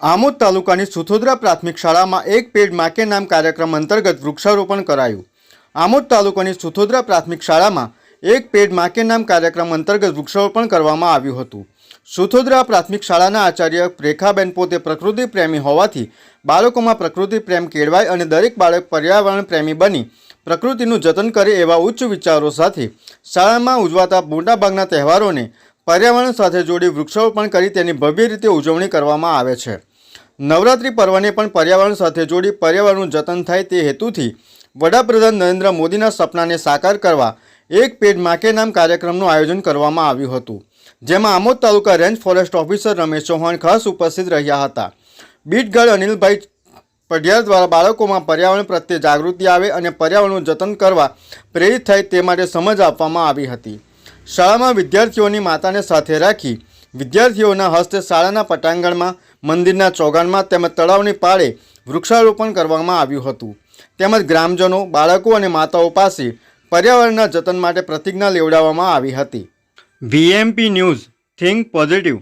આમોદ તાલુકાની સુથોદરા પ્રાથમિક શાળામાં એક પેડ માકે નામ કાર્યક્રમ અંતર્ગત વૃક્ષારોપણ કરાયું. આમોદ તાલુકાની સુથોદરા પ્રાથમિક શાળામાં એક પેડ માકે નામ કાર્યક્રમ અંતર્ગત વૃક્ષારોપણ કરવામાં આવ્યું હતું. સુથોદરા પ્રાથમિક શાળાના આચાર્ય રેખાબેન પોતે પ્રકૃતિ પ્રેમી હોવાથી બાળકોમાં પ્રકૃતિ પ્રેમ કેળવાય અને દરેક બાળક પર્યાવરણ પ્રેમી બની પ્રકૃતિનું જતન કરે એવા ઉચ્ચ વિચારો સાથે શાળામાં ઉજવાતા મોટાભાગના તહેવારોને પર્યાવરણ સાથે જોડી વૃક્ષારોપણ કરી તેની ભવ્ય રીતે ઉજવણી કરવામાં આવે છે. નવરાત્રિ પર્વને પણ પર્યાવરણ સાથે જોડી પર્યાવરણનું જતન થાય તે હેતુથી વડાપ્રધાન નરેન્દ્ર મોદીના સપનાને સાકાર કરવા એક પેડ માકે નામ કાર્યક્રમનું આયોજન કરવામાં આવ્યું હતું, જેમાં Amod taluka range forest officer Ramesh Chauhan ખાસ ઉપસ્થિત રહ્યા હતા. બીટગઢ અનિલભાઈ પઢિયાર દ્વારા બાળકોમાં પર્યાવરણ પ્રત્યે જાગૃતિ આવે અને પર્યાવરણનું જતન કરવા પ્રેરિત થાય તે માટે સમજ આપવામાં આવી હતી. શાળામાં વિદ્યાર્થીઓની માતાને સાથે રાખી વિદ્યાર્થીઓના હસ્તે શાળાના પટાંગણમાં મંદિરના ચોગાનમાં તેમજ તળાવની પાળે વૃક્ષારોપણ કરવામાં આવ્યું હતું. તેમજ ગ્રામજનો, બાળકો અને માતાઓ પાસે પર્યાવરણના જતન માટે પ્રતિજ્ઞા લેવડાવવામાં આવી હતી. VMP news, think positive.